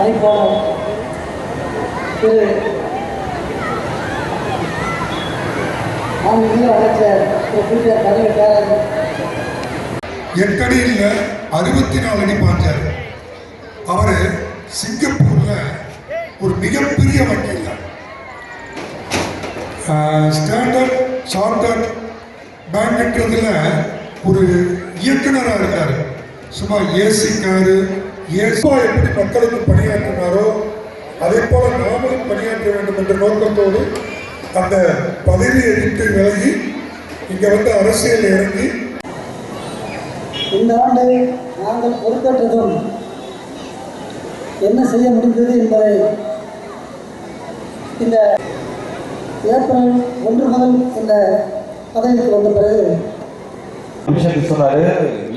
அழைப்போம் திரு மாண்புமிகு அமைச்சர் திரு பீட்டர் கருணாகரன் எட்டடி இல்லை அறுபத்தி நாலு அடி பாஞ்சார். அவர் சிங்கப்பூர்ல ஒரு மிகப்பெரிய வக்கீல். ஸ்டாண்டர்ட் சார்ட்டர்ட் பேங்க்ன்றதுல ஒரு இயக்குனராக இருக்கார். சும்மா ஏசி காரு இயேசுவா எப்படி மக்களுக்கு பணியாற்றினாரோ அதே போல நாமளும் பணியாற்ற வேண்டும் என்ற நோக்கத்தோடு அந்த பதவியை விட்டு விலகி இங்க வந்து அரசியல் இறங்கி இந்த ஆண்டு நாங்கள் பொறுப்பேற்றதும் என்ன செய்ய முடிந்தது என்பதை இந்த ஏப்ரல் ஒன்று முதல் இந்த பதவிக்கு வந்த பிறகு விஷயத்துக்கு சொன்னாரு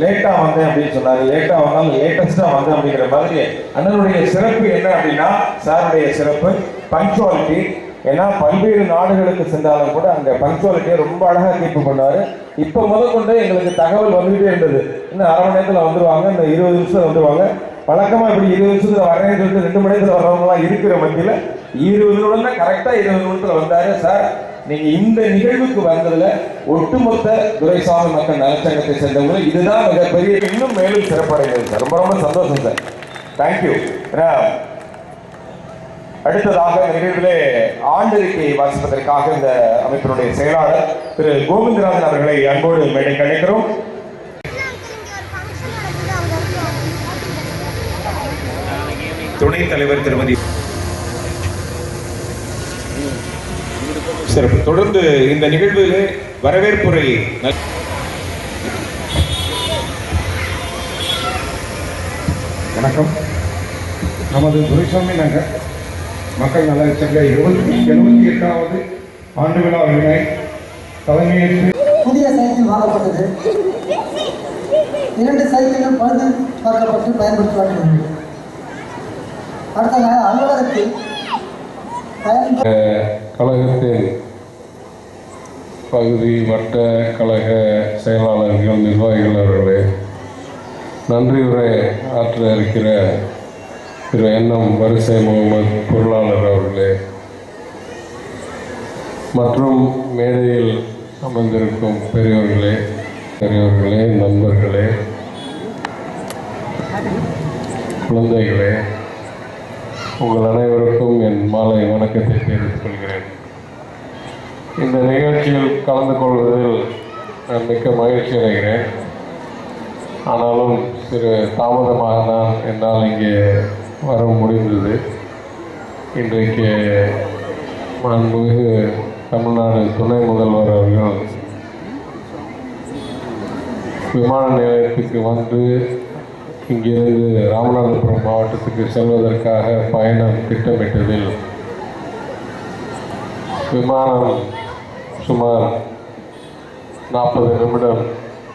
லேட்டா வந்தேன் அப்படின்னு சொன்னாரு. லேட்டா வந்தாலும் லேட்டஸ்டா வந்தேன் அப்படிங்கிற மாதிரி அண்ணனுடைய சிறப்பு என்ன அப்படின்னா சாருடைய சிறப்பு பங்க்சுவாலிட்டி ஏன்னா பல்வேறு நாடுகளுக்கு சென்றாலும் கூட அந்த பங்க்சுவாலிட்டியை ரொம்ப அழகா கீப் பண்ணாரு. இப்ப முதற்கொண்டு எங்களுக்கு தகவல் வந்துகிட்டே இருந்தது. இன்னும் அரை மணி நேரத்துல வந்துருவாங்க இந்த இருபது நிமிஷத்தில் வந்துருவாங்க. வழக்கமா இப்படி இருபது நிமிஷத்துல வரேன்னு சொல்லிட்டு ரெண்டு மணி நேரத்துல வரவங்கலாம் இருக்கிற மத்தியில இருபது நிமிடம் கரெக்டா இருபது நிமிடத்துல வந்தாரு சார். நீங்க இந்த நிகழ்வுக்கு வந்ததுல ஒட்டுமொத்த துரைசாமி மக்கள் நலச்சங்கத்தை சேர்ந்தவங்க இதுதான் மிகப்பெரிய இன்னும் மேலும் சிறப்படைகிறது சார். ரொம்ப ரொம்ப சந்தோஷம் சார். தேங்க்யூ அடுத்ததாக இந்த நிகழ்விலே ஆண்டறிக்கை வாசிப்பதற்காக இந்த அமைப்பினுடைய செயலாளர் திரு கோவிந்தராஜன் அவர்களை அன்போடு மேடைக்கு அழைக்கிறோம். துணைத் தலைவர் திருமதி சிறப்பு. தொடர்ந்து இந்த நிகழ்விலே வரவேற்புரை வணக்கம். நமது துரைசாமி நகர் மக்கள் நல சங்க இருபத்தி எழுபத்தி எட்டாவது ஆண்டு விழாவினை தலைமையேற்று புதிய சைக்கிள் வாங்கப்பட்டது. இரண்டு சைக்கிளும் பழுது பார்க்கப்பட்டு பயன்படுத்துவார்கள் அடுத்ததாக அலுவலகத்தில் கழகத்தின் பகுதி வட்ட கழக செயலாளர்கள் நிர்வாகிகள் அவர்களே நன்றி உரை ஆற்ற இருக்கிற திரு எண்ணம் வரிசை முகமது பொருளாளர் அவர்களே மற்றும் மேடையில் அமர்ந்திருக்கும் பெரியவர்களே பெரியவர்களே நண்பர்களே குழந்தைகளே உங்கள் அனைவருக்கும் என் மாலை வணக்கத்தை தெரிவித்துக் கொள்கிறேன். இந்த நிகழ்ச்சியில் கலந்து கொள்வதில் நான் மிக்க மகிழ்ச்சி அடைகிறேன். ஆனாலும் சிறு தாமதமாக தான் என்னால் இங்கே வர முடிந்தது. இன்றைக்கு மாண்புமிகு தமிழ்நாடு துணை முதல்வர் அவர்கள் விமான நிலையத்துக்கு வந்து இங்கிருந்து ராமநாதபுரம் மாவட்டத்துக்கு செல்வதற்காக பயணம் திட்டமிட்டதில் விமானம் சுமார் நாற்பது நிமிடம்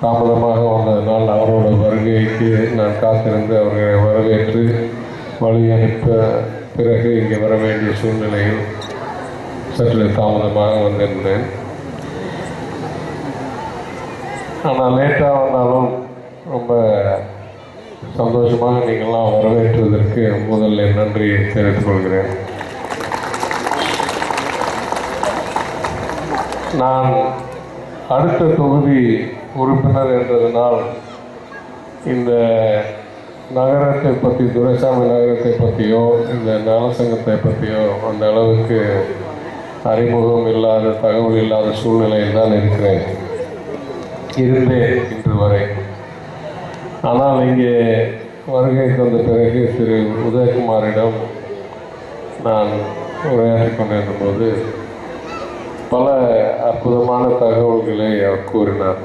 தாமதமாக வந்ததனால் அவரோட வருகைக்கு நான் காத்திருந்து அவர்களை வரவேற்று வழி அனுப்ப பிறகு இங்கே வர வேண்டிய சூழ்நிலையில் சற்று தாமதமாக வந்திருந்தேன். ஆனால் லேட்டாக வந்தாலும் ரொம்ப சந்தோஷமாக நீங்கள்லாம் வரவேற்றதற்கு முதல்ல நன்றி தெரிவித்துக் கொள்கிறேன். நான் அடுத்த தொகுதி உறுப்பினர் என்றதனால் இந்த நகரத்தை பற்றி துரைசாமி நகரத்தை பற்றியோ இந்த நலசங்கத்தை பற்றியோ அந்த அளவுக்கு அறிமுகம் இல்லாத தகவல் இல்லாத சூழ்நிலையில் தான் இருக்கிறேன் இருந்தேன் இன்று வரை. ஆனால் இங்கே வருகை தந்த பிறகு திரு. உதயகுமாரிடம் நான் உரையாடி கொண்டிருந்தபோது பல அற்புதமான தகவல்களை அவர் கூறினார்.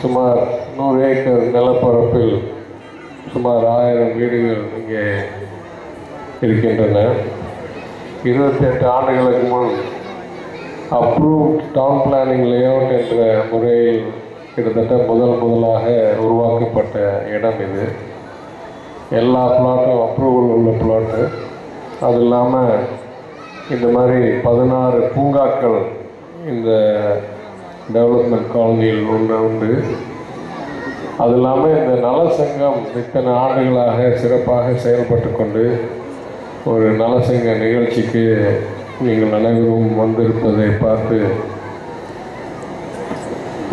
சுமார் நூறு ஏக்கர் நிலப்பரப்பில் சுமார் ஆயிரம் வீடுகள் இங்கே இருக்கின்றன. இருபத்தி எட்டு ஆண்டுகளுக்கு முன் அப்ரூவ் டவுன் பிளானிங் லேஅவுட் என்ற முறையில் கிட்டத்தட்ட முதல் முதலாக உருவாக்கப்பட்ட இடம் இது. எல்லா பிளாட்டும் அப்ரூவல் உள்ள பிளாட்டு அது இல்லாமல் இந்த மாதிரி பதினாறு பூங்காக்கள் இந்த டெவலப்மெண்ட் காலனியில் உண்டு உண்டு. அது இல்லாமல் இந்த நல சங்கம் இத்தனை ஆண்டுகளாக சிறப்பாக செயல்பட்டு கொண்டு ஒரு நலசங்க நிகழ்ச்சிக்கு நீங்கள் அனைவரும் வந்திருப்பதை பார்த்து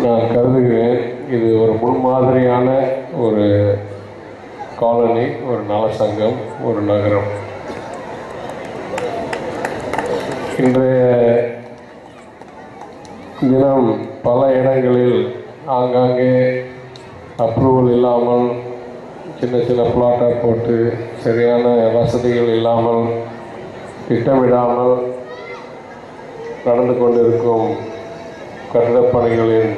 நான் கருதுகிறேன். இது ஒரு முன்மாதிரியான ஒரு காலனி ஒரு நலசங்கம் ஒரு நகரம். இன்றைய தினம் பல இடங்களில் ஆங்காங்கே அப்ரூவல் இல்லாமல் சின்ன சின்ன பிளாட்டாக போட்டு சரியான வசதிகள் இல்லாமல் திட்டமிடாமல் நடந்து கொண்டிருக்கும் கட்டிடப்பணிகளின்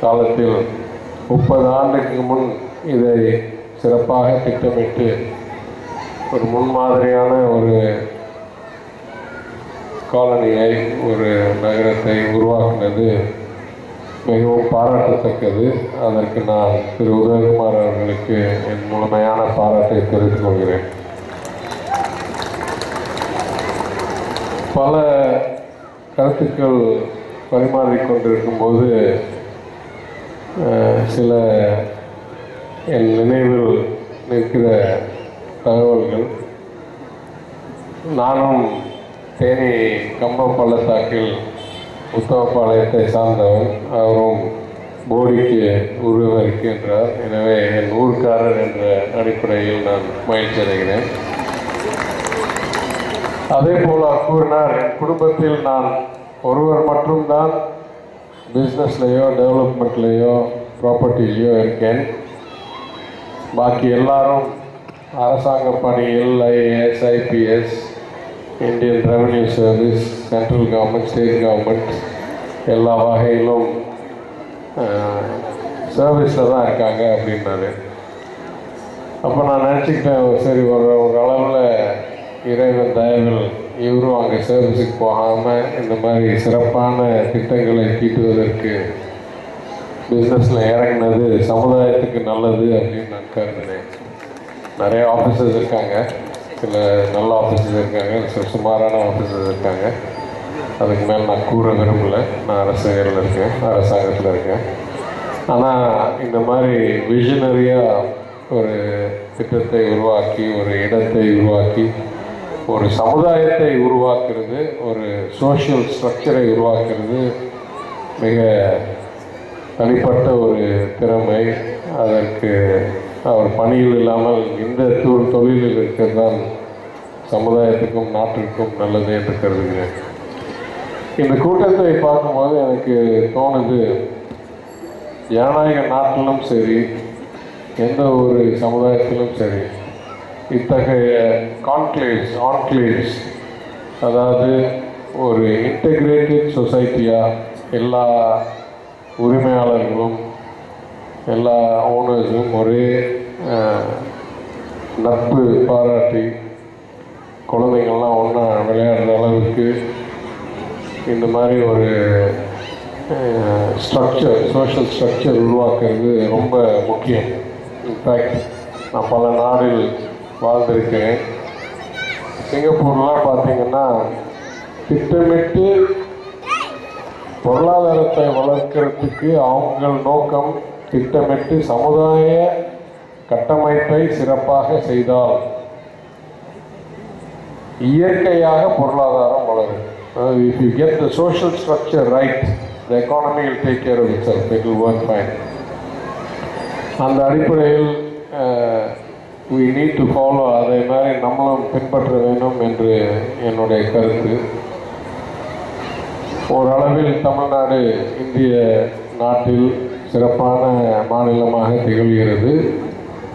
காலத்தில் முப்பது ஆண்டுக்கு முன் இதை சிறப்பாக திட்டமிட்டு ஒரு முன்மாதிரியான ஒரு காலனியை ஒரு நகரத்தை உருவாக்கினது மிகவும் பாராட்டத்தக்கது. அதற்கு நான் திரு. உதயகுமார் அவர்களுக்கு என் முழுமையான பாராட்டை தெரிவித்துக் கொள்கிறேன். பல கருத்துக்கள் பரிமாறிக்கொண்டிருக்கும் போது சில என் நினைவில் நிற்கிற தகவல்கள் நானும் தேனி கம்பம் பள்ளத்தாக்கில் உத்தவப்பாளையத்தை சார்ந்தவன் அவரும் போடிக்கு உருவம் இருக்கின்றார் எனவே என் ஊர்க்காரர் என்ற அடிப்படையில் நான் மகிழ்ச்சி அடைகிறேன் அதே போல் கூறினார் என் குடும்பத்தில் நான் ஒருவர் மட்டும்தான் பிஸ்னஸ்லேயோ டெவலப்மெண்ட்லேயோ ப்ராப்பர்ட்டிலேயோ இருக்கேன். பாக்கி எல்லாரும் அரசாங்க பணியில் IAS IPS Indian revenue service central government state government எல்லா வகையிலும் சர்வீஸில் தான் இருக்காங்க அப்படின்னாரு. அப்போ நான் நினச்சிக்கிட்டேன் சரி ஒரு ஒரு அளவில் இறைவன் தயவில் இவரும் அங்கே சர்வீஸுக்கு போகாமல் இந்த மாதிரி சிறப்பான திட்டங்களை தீட்டுவதற்கு பிஸ்னஸில் இறங்கினது சமுதாயத்துக்கு நல்லது அப்படின்னு நான் கருதினேன் நிறைய ஆஃபீஸர்ஸ் இருக்காங்க. சில நல்ல ஆஃபீஸர்ஸ் இருக்காங்க. சில சுமாரான ஆஃபீஸர்ஸ் இருக்காங்க. அதுக்கு மேலே நான் கூற விரும்பல. நான் அரசியலில் இருக்கேன். அரசாங்கத்தில் இருக்கேன். ஆனால் இந்த மாதிரி விஷனரியாக ஒரு திட்டத்தை உருவாக்கி ஒரு இடத்தை உருவாக்கி ஒரு சமுதாயத்தை உருவாக்குறது ஒரு சோஷியல் ஸ்ட்ரக்சரை உருவாக்குறது மிக தனிப்பட்ட ஒரு திறமை. அதற்கு அவர் பணியில் இல்லாமல் இந்த தொ- தொழிலில் இருக்கிறதால் சமுதாயத்துக்கும் நாட்டிற்கும் நல்லது என்று கருதுகிறேன். இந்த கூட்டத்தை பார்க்கும்போது எனக்கு தோணுது ஜனநாயக நாட்டிலும் சரி எந்த ஒரு சமுதாயத்திலும் சரி இத்தகைய கான்க்ளேவ்ஸ் ஆன்க்ளேவ்ஸ் அதாவது ஒரு இன்டகிரேட்டட் சொசைட்டியாக எல்லா உரிமையாளர்களும் எல்லா ஓனர்ஸும் ஒரே நட்பு பாராட்டி குழந்தைங்கள்லாம் ஒன்றா விளையாடுற அளவுக்கு இந்த மாதிரி ஒரு ஸ்ட்ரக்சர் சோஷியல் ஸ்ட்ரக்சர் உருவாக்குறது ரொம்ப முக்கியம். இன்ஃபேக்ட் நான் பல நாடில் வாழ்ந்திருக்கிறேன். சிங்கப்பூர்லாம் பார்த்தீங்கன்னா திட்டமிட்டு பொருளாதாரத்தை வளர்க்கறதுக்கு அவங்கள் நோக்கம் திட்டமிட்டு சமுதாய கட்டமைப்பை சிறப்பாக செய்தால் இயற்கையாக பொருளாதாரம் வளரும். If you get the social structure right the economy will take care of itself it will work fine அந்த அடிப்படையில் வி நீட் டு ஃபாலோ அதை மாதிரி நம்மளும் பின்பற்ற வேண்டும் என்று என்னுடைய கருத்து. ஓரளவில் தமிழ்நாடு இந்திய நாட்டில் சிறப்பான மாநிலமாக திகழ்கிறது.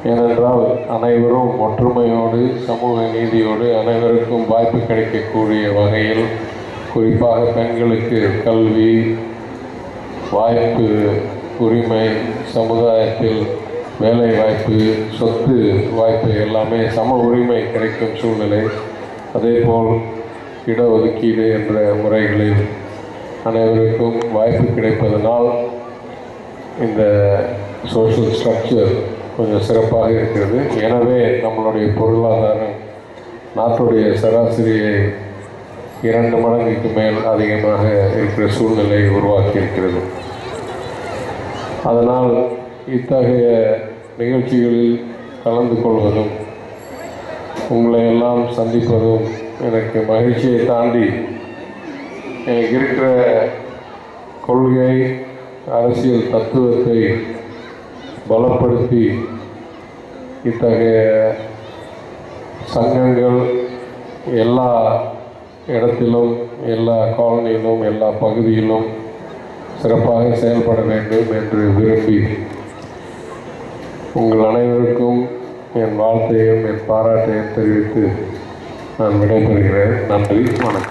ஏனென்றால் அனைவரும் ஒற்றுமையோடு சமூக நீதியோடு அனைவருக்கும் வாய்ப்பு கிடைக்கக்கூடிய வகையில் குறிப்பாக பெண்களுக்கு கல்வி வாய்ப்பு உரிமை சமுதாயத்தில் வேலை வாய்ப்பு சொத்து வாய்ப்பு எல்லாமே சம உரிமை கிடைக்கும் சூழ்நிலை. அதேபோல் இடஒதுக்கீடு என்ற முறைகளில் அனைவருக்கும் வாய்ப்பு கிடைப்பதனால் இந்த சோஷியல் ஸ்ட்ரக்சர் கொஞ்சம் சிறப்பாக இருக்கிறது. எனவே நம்மளுடைய பொருளாதாரம் நாட்டுடைய சராசரியை இரண்டு மடங்குக்கு மேல் அதிகமாக இருக்கிற சூழ்நிலை உருவாக்கி இருக்கிறது அதனால் இத்தகைய நிகழ்ச்சிகளில் கலந்து கொள்வதும் உங்களை எல்லாம் சந்திப்பதும் எனக்கு மகிழ்ச்சியை தாண்டி எனக்கு இருக்கிற கொள்கை அரசியல் தத்துவத்தை பலப்படுத்தி இத்தகைய சங்கங்கள் எல்லா இடத்திலும் எல்லா காலனியிலும் எல்லா பகுதியிலும் சிறப்பாக செயல்பட வேண்டும் என்று விரும்பி உங்கள் அனைவருக்கும் என் வாழ்த்தையும் என் பாராட்டையும் தெரிவித்து நான் விடைபெறுகிறேன். நன்றி வணக்கம்.